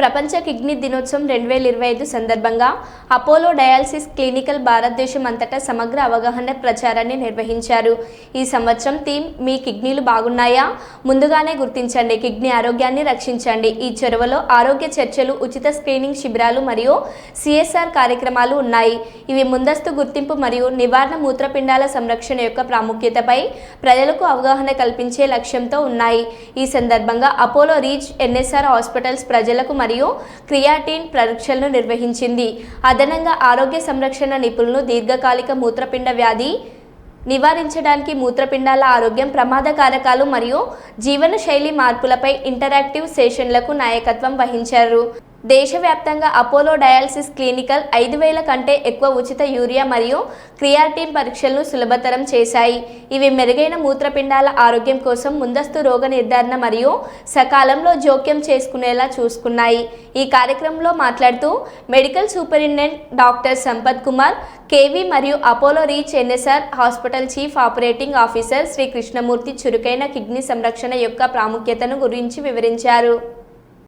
ప్రపంచ కిడ్నీ దినోత్సవం రెండు వేల ఇరవై ఐదు సందర్భంగా అపోలో డయాలసిస్ క్లినికల్ భారతదేశం అంతటా సమగ్ర అవగాహన ప్రచారాన్ని నిర్వహించారు. ఈ సంవత్సరం థీమ్ మీ కిడ్నీలు బాగున్నాయా? ముందుగానే గుర్తించండి కిడ్నీ ఆరోగ్యాన్ని రక్షించండి. ఈ చొరవలో ఆరోగ్య చర్చలు ఉచిత స్క్రీనింగ్ శిబిరాలు మరియు సిఎస్ఆర్ కార్యక్రమాలు ఉన్నాయి. ఇవి ముందస్తు గుర్తింపు మరియు నివారణ మూత్రపిండాల సంరక్షణ యొక్క ప్రాముఖ్యతపై ప్రజలకు అవగాహన కల్పించే లక్ష్యంతో ఉన్నాయి. ఈ సందర్భంగా అపోలో రీచ్ ఎన్ఎస్ఆర్ హాస్పిటల్స్ ప్రజలకు మరియు క్రియాటిన్ పరీక్షలను నిర్వహించింది. అదనంగా ఆరోగ్య సంరక్షణ నిపుణులు దీర్ఘకాలిక మూత్రపిండ వ్యాధి నివారించడానికి మూత్రపిండాల ఆరోగ్యం ప్రమాద కారకాలు మరియు జీవన శైలి మార్పులపై ఇంటరాక్టివ్ సెషన్లకు నాయకత్వం వహించారు. దేశవ్యాప్తంగా అపోలో డయాలసిస్ క్లినికల్ ఐదు వేల కంటే ఎక్కువ ఉచిత యూరియా మరియు క్రియాటిన్ పరీక్షలను సులభతరం చేశాయి. ఇవి మెరుగైన మూత్రపిండాల ఆరోగ్యం కోసం ముందస్తు రోగ నిర్ధారణ మరియు సకాలంలో జోక్యం చేసుకునేలా చూసుకున్నాయి. ఈ కార్యక్రమంలో మాట్లాడుతూ medical superintendent doctor Sampath Kumar K V మరియు Apollo reach NSR hospital chief operating officer Shri Krishnamurthy చురుకైన కిడ్నీ సంరక్షణ యొక్క ప్రాముఖ్యతను గురించి వివరించారు.